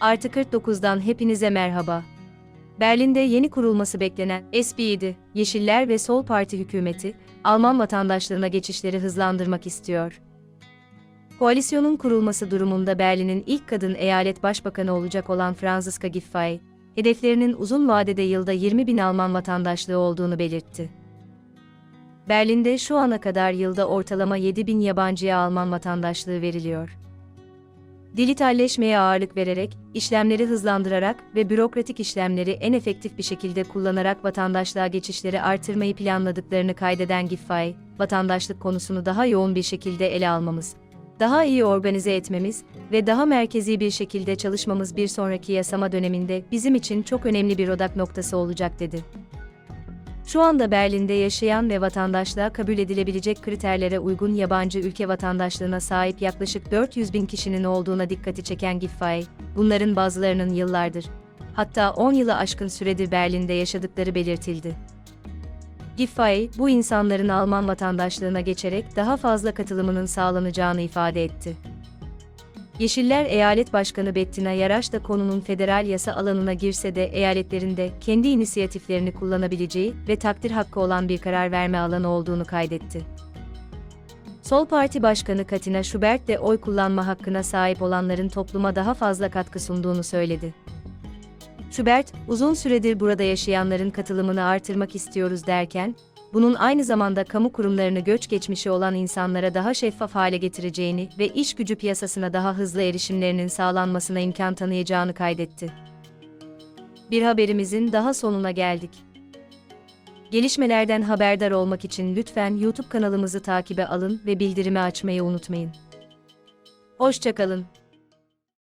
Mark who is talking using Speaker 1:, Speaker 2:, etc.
Speaker 1: Artı 49'dan hepinize merhaba. Berlin'de yeni kurulması beklenen SPD, Yeşiller ve Sol Parti hükümeti, Alman vatandaşlığına geçişleri hızlandırmak istiyor. Koalisyonun kurulması durumunda Berlin'in ilk kadın eyalet başbakanı olacak olan Franziska Giffey, hedeflerinin uzun vadede yılda 20 bin Alman vatandaşlığı olduğunu belirtti. Berlin'de şu ana kadar yılda ortalama 7 bin yabancıya Alman vatandaşlığı veriliyor. Dijitalleşmeye ağırlık vererek, işlemleri hızlandırarak ve bürokratik işlemleri en efektif bir şekilde kullanarak vatandaşlığa geçişleri artırmayı planladıklarını kaydeden Giffey, vatandaşlık konusunu daha yoğun bir şekilde ele almamız, daha iyi organize etmemiz ve daha merkezi bir şekilde çalışmamız bir sonraki yasama döneminde bizim için çok önemli bir odak noktası olacak dedi. Şu anda Berlin'de yaşayan ve vatandaşlığa kabul edilebilecek kriterlere uygun yabancı ülke vatandaşlığına sahip yaklaşık 400 bin kişinin olduğuna dikkati çeken Giffey, bunların bazılarının yıllardır, hatta 10 yılı aşkın süredir Berlin'de yaşadıkları belirtildi. Giffey, bu insanların Alman vatandaşlığına geçerek daha fazla katılımının sağlanacağını ifade etti. Yeşiller Eyalet Başkanı Bettina Yaraş da konunun federal yasa alanına girse de eyaletlerinde kendi inisiyatiflerini kullanabileceği ve takdir hakkı olan bir karar verme alanı olduğunu kaydetti. Sol Parti Başkanı Katina Schubert de oy kullanma hakkına sahip olanların topluma daha fazla katkı sunduğunu söyledi. Schubert, uzun süredir burada yaşayanların katılımını artırmak istiyoruz derken, bunun aynı zamanda kamu kurumlarını göç geçmişi olan insanlara daha şeffaf hale getireceğini ve iş gücü piyasasına daha hızlı erişimlerinin sağlanmasına imkan tanıyacağını kaydetti. Bir haberimizin daha sonuna geldik. Gelişmelerden haberdar olmak için lütfen YouTube kanalımızı takibe alın ve bildirimi açmayı unutmayın. Hoşçakalın.